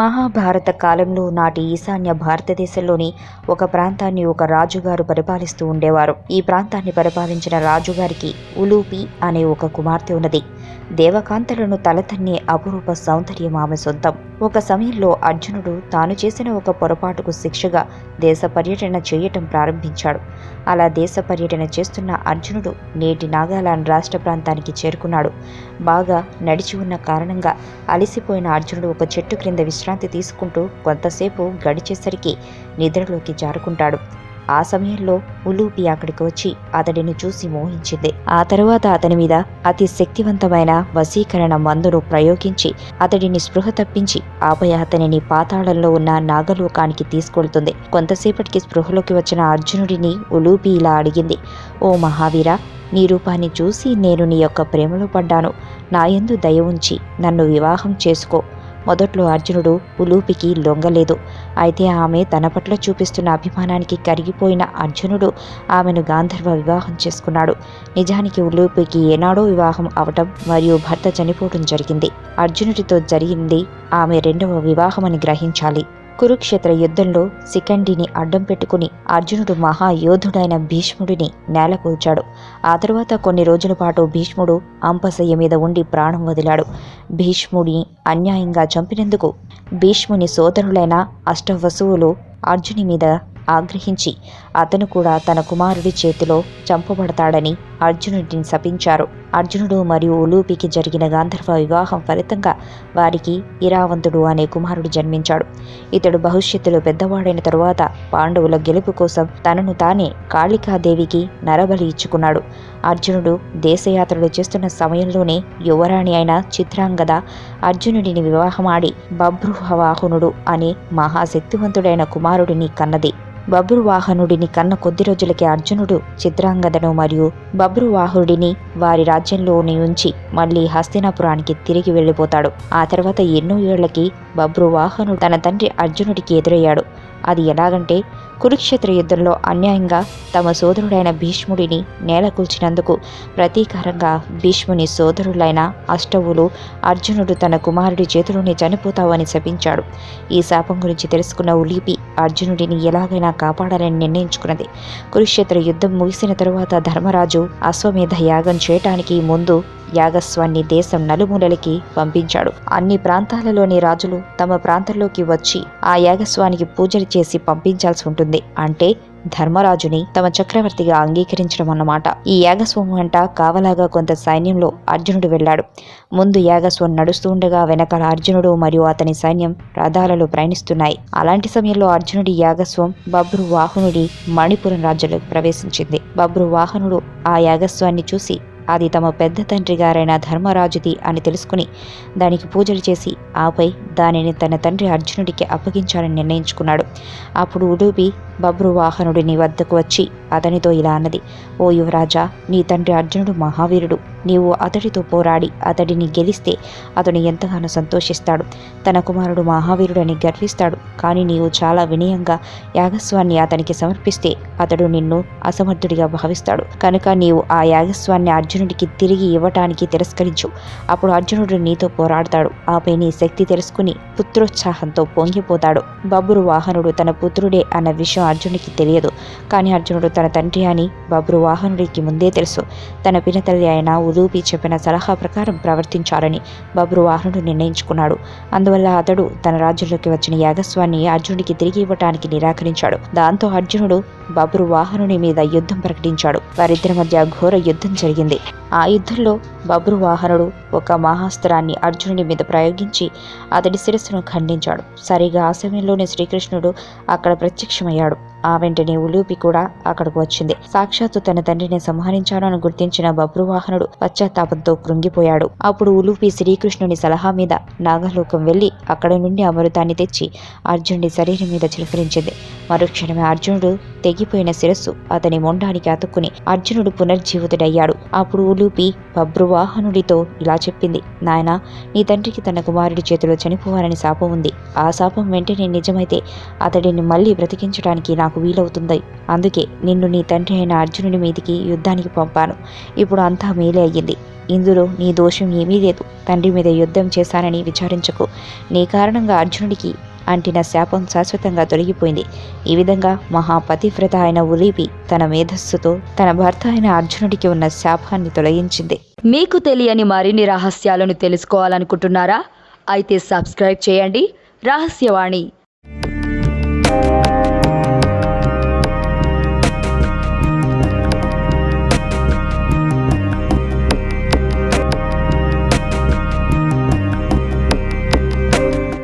మహాభారత కాలంలో నాటి ఈశాన్య భారతదేశంలోని ఒక ప్రాంతాన్ని ఒక రాజుగారు పరిపాలిస్తూ ఉండేవారు. ఈ ప్రాంతాన్ని పరిపాలించిన రాజుగారికి ఉలూపి అనే ఒక కుమార్తె ఉన్నది. దేవకాంతలను తలతన్నే అపురూప సౌందర్యం ఆమె సొంతం. ఒక సమయంలో అర్జునుడు తాను చేసిన ఒక పొరపాటుకు శిక్షగా దేశ పర్యటన చేయటం ప్రారంభించాడు. అలా దేశ పర్యటన చేస్తున్న అర్జునుడు నేటి నాగాలాండ్ రాష్ట్ర ప్రాంతానికి చేరుకున్నాడు. బాగా నడిచి ఉన్న కారణంగా అలసిపోయిన అర్జునుడు ఒక చెట్టు క్రింద విశ్రాంతి తీసుకుంటూ కొంతసేపు గడిచేసరికి నిద్రలోకి జారుకుంటాడు. ఆ సమయంలో ఉలూపి అక్కడికి వచ్చి అతడిని చూసి మోహించింది. ఆ తరువాత అతని మీద అతి శక్తివంతమైన వశీకరణ మందును ప్రయోగించి అతడిని స్పృహ తప్పించి ఆపై అతనిని పాతాళంలో ఉన్న నాగలోకానికి తీసుకెళ్తుంది. కొంతసేపటికి స్పృహలోకి వచ్చిన అర్జునుడిని ఉలూపి ఇలా అడిగింది. ఓ మహావీర నీ రూపాన్ని చూసి నేను నీ యొక్క ప్రేమలో పడ్డాను. నాయందు దయ ఉంచి నన్ను వివాహం చేసుకో. మొదట్లో అర్జునుడు ఉలూపికి లొంగలేదు. అయితే ఆమె తన పట్ల చూపిస్తున్న అభిమానానికి కరిగిపోయిన అర్జునుడు ఆమెను గాంధర్వ వివాహం చేసుకున్నాడు. నిజానికి ఉలూపికి ఏనాడో వివాహం అవటం మరియు భర్త చనిపోవడం జరిగింది. అర్జునుడితో జరిగింది ఆమె రెండవ వివాహమని గ్రహించాలి. కురుక్షేత్ర యుద్ధంలో శిఖండిని అడ్డం పెట్టుకుని అర్జునుడు మహాయోధుడైన భీష్ముడిని నేలకూల్చాడు. ఆ తరువాత కొన్ని రోజుల పాటు భీష్ముడు అంపశయ్య మీద ఉండి ప్రాణం వదిలాడు. భీష్ముడిని అన్యాయంగా చంపినందుకు భీష్ముని సోదరులైన అష్టవసువులు అర్జుని మీద ఆగ్రహించి అతను కూడా తన కుమారుడి చేతిలో చంపబడతాడని అర్జునుడిని శపించారు. అర్జునుడు మరియు ఉలూపికి జరిగిన గాంధర్వ వివాహం ఫలితంగా వారికి ఇరావంతుడు అనే కుమారుడు జన్మించాడు. ఇతడు భవిష్యత్తులో పెద్దవాడైన తరువాత పాండవుల గెలుపు కోసం తనను తానే కాళికాదేవికి నరబలి ఇచ్చుకున్నాడు. అర్జునుడు దేశయాత్రలు చేస్తున్న సమయంలోనే యువరాణి అయిన చిత్రాంగద అర్జునుడిని వివాహమాడి బభ్రుహవాహనుడు అనే మహాశక్తివంతుడైన కుమారుడిని కన్నది. బబ్రువాహనుడిని కన్న కొద్ది రోజులకే అర్జునుడు చిత్రాంగదను మరియు బబ్రువాహుడిని వారి రాజ్యంలోని ఉంచి మళ్ళీ హస్తినాపురానికి తిరిగి వెళ్ళిపోతాడు. ఆ తర్వాత ఎన్నో ఏళ్ళకి బబ్రువాహనుడు తన తండ్రి అర్జునుడికి ఎదురయ్యాడు. అది ఎలాగంటే కురుక్షేత్ర యుద్ధంలో అన్యాయంగా తమ సోదరుడైన భీష్ముడిని నేలకూల్చినందుకు ప్రతీకారంగా భీష్ముని సోదరులైన అష్టవులు అర్జునుడు తన కుమారుడి చేతిలోనే చనిపోతావని శపించాడు. ఈ శాపం గురించి తెలుసుకున్న ఉలీపి అర్జునుడిని ఎలాగైనా కాపాడాలని నిర్ణయించుకున్నది. కురుక్షేత్ర యుద్ధం ముగిసిన తరువాత ధర్మరాజు అశ్వమేధ యాగం చేయటానికి ముందు యాగస్వాన్ని దేశం నలుమూలలకి పంపించాడు. అన్ని ప్రాంతాలలోని రాజులు తమ ప్రాంతంలోకి వచ్చి ఆ యాగస్వానికి పూజలు చేసి పంపించాల్సి ఉంటుంది. అంటే ధర్మరాజుని తమ చక్రవర్తిగా అంగీకరించడం అన్నమాట. ఈ యాగస్వం వెంట కావలాగా కొంత సైన్యంలో అర్జునుడు వెళ్ళాడు. ముందు యాగస్వం నడుస్తూ ఉండగా వెనకాల అర్జునుడు మరియు అతని సైన్యం రథాలలో ప్రయాణిస్తున్నాయి. అలాంటి సమయంలో అర్జునుడి యాగస్వం బబ్రు వాహనుడి మణిపురం రాజ్యంలోకి ప్రవేశించింది. బబ్రు వాహనుడు ఆ యాగస్వాన్ని చూసి అది తమ పెద్ద తండ్రి గారైన ధర్మరాజుది అని తెలుసుకుని దానికి పూజలు చేసి ఆపై దానిని తన తండ్రి అర్జునుడికి అప్పగించాలని నిర్ణయించుకున్నాడు. అప్పుడు ఉడూపి బబ్రువాహనుడిని వద్దకు వచ్చి అతనితో ఇలా అన్నది ఓ యువరాజా నీ తండ్రి అర్జునుడు మహావీరుడు. నీవు అతడితో పోరాడి అతడిని గెలిస్తే అతడు ఎంతగానో సంతోషిస్తాడు. తన కుమారుడు మహావీరుడని గర్విస్తాడు. కానీ నీవు చాలా వినయంగా యాగస్వాన్ని అతనికి సమర్పిస్తే అతడు నిన్ను అసమర్థుడిగా భావిస్తాడు. కనుక నీవు ఆ యాగస్వాన్ని అర్జునుడికి తిరిగి ఇవ్వటానికి తిరస్కరించు. అప్పుడు అర్జునుడు నీతో పోరాడతాడు. ఆపై నీ శక్తి తెలుసుకుని పుత్రోత్సాహంతో పొంగిపోతాడు. బబ్బురు వాహనుడు తన పుత్రుడే అన్న విషయం అర్జునుడికి తెలియదు. కానీ అర్జునుడు తన తండ్రి అని బబ్రు వాహనుడికి ముందే తెలుసు. తన పినతల్లి అయిన ఉలూపి చెప్పిన సలహా ప్రకారం ప్రవర్తించాలని బబ్రు వాహనుడు నిర్ణయించుకున్నాడు. అందువల్ల అతడు తన రాజ్యంలోకి వచ్చిన యాగస్వాన్ని అర్జునుడికి తిరిగి ఇవ్వటానికి నిరాకరించాడు. దాంతో అర్జునుడు బబ్రువాహనుని మీద యుద్ధం ప్రకటించాడు. వారిద్దరి మధ్య ఘోర యుద్ధం జరిగింది. ఆ యుద్ధంలో బబ్రు వాహనుడు ఒక మహాస్త్రాన్ని అర్జునుడి మీద ప్రయోగించి అతడి శిరస్సును ఖండించాడు. సరిగా ఆ సమయంలోనే శ్రీకృష్ణుడు అక్కడ ప్రత్యక్షమయ్యాడు. ఆ వెంటనే ఉలూపి కూడా అక్కడికి వచ్చింది. సాక్షాత్తు తన తండ్రిని సంహరించానని గుర్తించిన బబ్రువాహనుడు పశ్చాత్తాపంతో కృంగిపోయాడు. అప్పుడు ఉలూపి శ్రీకృష్ణుని సలహా మీద నాగలోకం వెళ్ళి అక్కడ నుండి అమృతాన్ని తెచ్చి అర్జునుడి శరీరం మీద చిలకరించింది. మరుక్షణమే అర్జునుడు తెగిపోయిన శిరస్సు అతని మొండానికి అతుక్కుని అర్జునుడు పునర్జీవితుడయ్యాడు. అప్పుడు లూపి బభ్రువాహనుడితో ఇలా చెప్పింది. నాయనా నీ తండ్రికి తన కుమారుడి చేతిలో చనిపోవాలని శాపం ఉంది. ఆ శాపం వెంటనే నిజమైతే అతడిని మళ్ళీ బ్రతికించడానికి నాకు వీలవుతుంది. అందుకే నిన్ను నీ తండ్రి అయిన అర్జునుడి మీదికి యుద్ధానికి పంపాను. ఇప్పుడు అంతా మేలే అయ్యింది. ఇందులో నీ దోషం ఏమీ లేదు. తండ్రి మీద యుద్ధం చేశానని విచారించకు. నీ కారణంగా అర్జునుడికి అంటిన శాపం శాశ్వతంగా తొలగిపోయింది. ఈ విధంగా మహాపతివ్రత అయిన ఉలీపి తన మేధస్సుతో తన భర్త అయిన అర్జునుడికి ఉన్న శాపాన్ని తొలగించింది. మీకు తెలియని మరిన్ని రహస్యాలను తెలుసుకోవాలనుకుంటున్నారా? అయితే సబ్స్క్రైబ్ చేయండి. రహస్యవాణి